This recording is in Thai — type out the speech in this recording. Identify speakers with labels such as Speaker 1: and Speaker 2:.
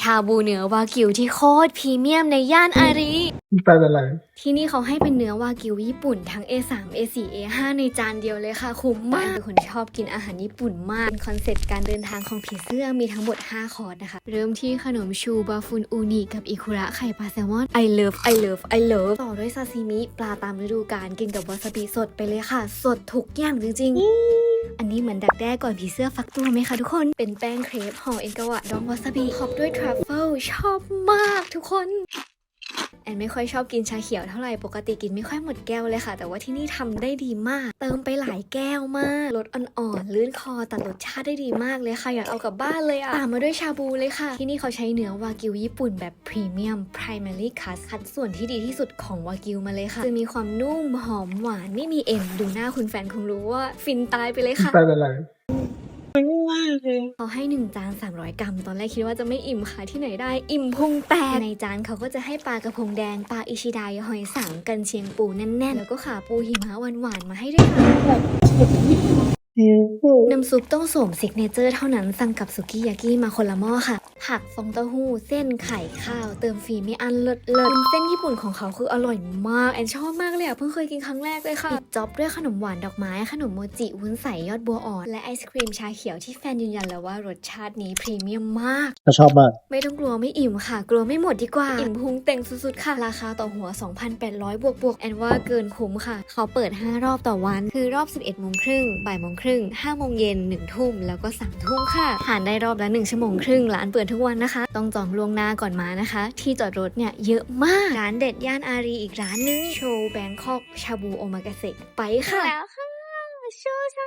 Speaker 1: ชาบูเนื้อวากิวที่โคตรพรีเมียมในย่านอารี
Speaker 2: แปลเป็นอะไร
Speaker 1: ที่นี่เขาให้เป็นเนื้อวากิวญี่ปุ่นทั้ง A3 A4 A5 ในจานเดียวเลยค่ะ คุ้มมากเป็นคนชอบกินอาหารญี่ปุ่นมากเป็นคอนเซ็ปต์การเดินทางของผีเสื้อมีทั้งหมด 5 คอร์สนะคะ เริ่มที่ขนมชูบาฟุนอูนิกับอิคุระไข่ปลาแซลมอน I love I love I love ต่อด้วยซาซิมิปลาตามฤดูกาลกินกับวาซาบิสดไปเลยค่ะ สดทุกอย่างจริงๆ อันนี้เหมือนดักแด้ก่อนผีเสื้อฟักตัวไหมคะทุกคน เป็นแป้งเครปห่อเอ็นกาวะดองวาซาบิขอบด้วยทรัฟเฟิลชอบมากทุกคน แอนไม่ค่อยชอบกินชาเขียวเท่าไหร่ปกติกินไม่ค่อยหมดแก้วเลยค่ะ แต่ว่าที่นี่ทำได้ดีมาก เติมไปหลายแก้วมากรสอ่อนๆลื่นคอตัดรสชาติได้ดีมากเลยค่ะ อยากเอากลับบ้านเลยอะตามมาด้วยชาบูเลยค่ะ ที่นี่เขาใช้เนื้อวากิวญี่ปุ่นแบบพรีเมียม primary cut คัดส่วนที่ดีที่สุดของวากิวมาเลยค่ะจะมีความนุ่มหอมหวานไม่มีเอ็นดูหน้าคุณแฟนคงรู้ว่าฟินตายไปเลยค่ะ
Speaker 2: แปลเป็นอะไร
Speaker 1: เขาให้ 1 จาน 300 กรัม ตอนแรกคิดว่าจะไม่อิ่มค่ะที่ไหนได้ อิ่มพุงแตกในจานเขาก็จะให้ปลากระพงแดงปลาอิชิไดหอยสังกันเชียงปูแน่นๆ แล้วก็ขาปูหิมะหวานๆมาให้ด้วยค่ะ น้ำซุปต้องสวมซิกเนเจอร์เท่านั้นสั่งกับสุกี้ยากิมาคนละหม้อค่ะ ผักฟองเต้าหู้ เส้นไข่ข้าว เติมฟรีไม่อันเลิศเลิศเส้นญี่ปุ่นของเขาคืออร่อยมาก แอนชอบมากเลยอะ เพิ่งเคยกินครั้งแรกเลยค่ะปิดจ็อบด้วยขนมหวานดอกไม้ ขนมโมจิวุ้นใสยอดบัวอ่อน และไอศครีมชาเขียวที่แฟนยืนยันแล้วว่ารสชาตินี้พรีเมียมมาก
Speaker 2: ถ้าชอบมาก
Speaker 1: ไม่ต้องกลัวไม่อิ่มค่ะ กลัวไม่หมดดีกว่า อิ่มพุงเต็งสุดๆค่ะ ราคาต่อหัว 2,800 บวกบวกๆแอนว่าเกินคุ้มค่ะ เขาเปิด 5 รอบต่อวัน คือรอบ 11โมงครึ่งบ่ายโมงครึ่งครึ่ง5โมงเย็น1ทุ่มแล้วก็3ทุ่มค่ะทานได้รอบละ1ชั่วโมงครึ่งร้านเปิดทุกวันนะคะ ต้องจองล่วงหน้าก่อนมานะคะ ที่จอดรถเนี่ยเยอะมากร้านเด็ดย่านอารีอีกร้านนึงโชว์แบงคอกชาบูโอมากาเซะไปค่ะแล้วค่ะโชว์ชา